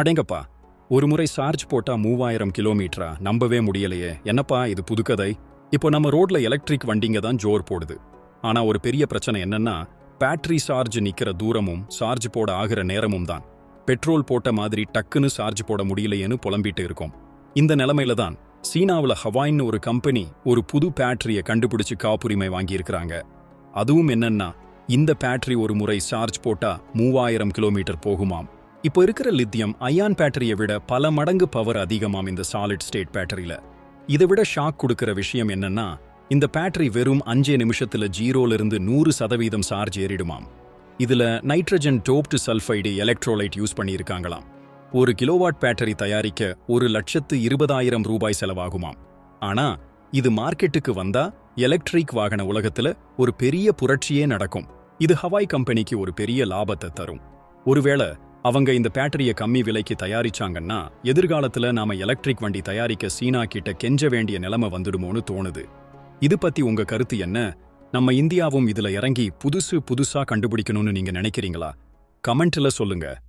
அடேங்கப்பா ஒரு முறை சார்ஜ் போட்டா மூவாயிரம் கிலோமீட்டரா நம்பவே முடியலையே. என்னப்பா இது புதுக்கதை? இப்போ நம்ம ரோட்ல எலக்ட்ரிக் வண்டிங்க தான் ஜோர் போடுது. ஆனா ஒரு பெரிய பிரச்சனை என்னன்னா பேட்டரி சார்ஜ் நிக்கிற தூரமும் சார்ஜ் போட ஆகிற நேரமும் தான். பெட்ரோல் போட்ட மாதிரி டக்குன்னு சார்ஜ் போட முடியலையேன்னு புலம்பிட்டு இருக்கோம். இந்த நிலைமையில தான் சீனாவுல ஹவாய்ன்னு ஒரு கம்பெனி ஒரு புது பேட்டரியை கண்டுபிடிச்சு காப்புரிமை வாங்கியிருக்கிறாங்க. அதுவும் என்னன்னா இந்த பேட்டரி ஒரு முறை சார்ஜ் போட்டா மூவாயிரம் கிலோமீட்டர் போகுமாம். இப்போ இருக்கிற லித்தியம் அயான் பேட்டரியை விட பல மடங்கு பவர் அதிகமாம் இந்த சாலிட் ஸ்டேட் பேட்டரியில இதை விட ஷாக் கொடுக்கிற விஷயம் என்னன்னா இந்த பேட்டரி வெறும் அஞ்சே நிமிஷத்துல ஜீரோல இருந்து நூறு சதவீதம் சார்ஜ் ஏறிடுமாம். இதுல nitrogen doped sulphide electrolyte use பண்ணியிருக்காங்களாம். ஒரு கிலோவாட் பேட்டரி தயாரிக்க ஒரு லட்சத்து இருபதாயிரம் ரூபாய் செலவாகுமாம். ஆனா இது மார்க்கெட்டுக்கு வந்தா எலக்ட்ரிக் வாகன உலகத்துல ஒரு பெரிய புரட்சியே நடக்கும். இது ஹவாய் கம்பெனிக்கு ஒரு பெரிய லாபத்தை தரும். ஒருவேளை அவங்க இந்த பேட்டரியை கம்மி விலைக்கு தயாரிச்சாங்கன்னா எதிர்காலத்துல நாம எலக்ட்ரிக் வண்டி தயாரிக்க சீனா கிட்ட கெஞ்ச வேண்டிய நிலைமை வந்துடுமோன்னு தோணுது. இது பத்தி உங்க கருத்து என்ன? நம்ம இந்தியாவும் இதுல இறங்கி புதுசு புதுசா கண்டுபிடிக்கணும்னு நீங்க நினைக்கிறீங்களா? கமெண்ட்ல சொல்லுங்க.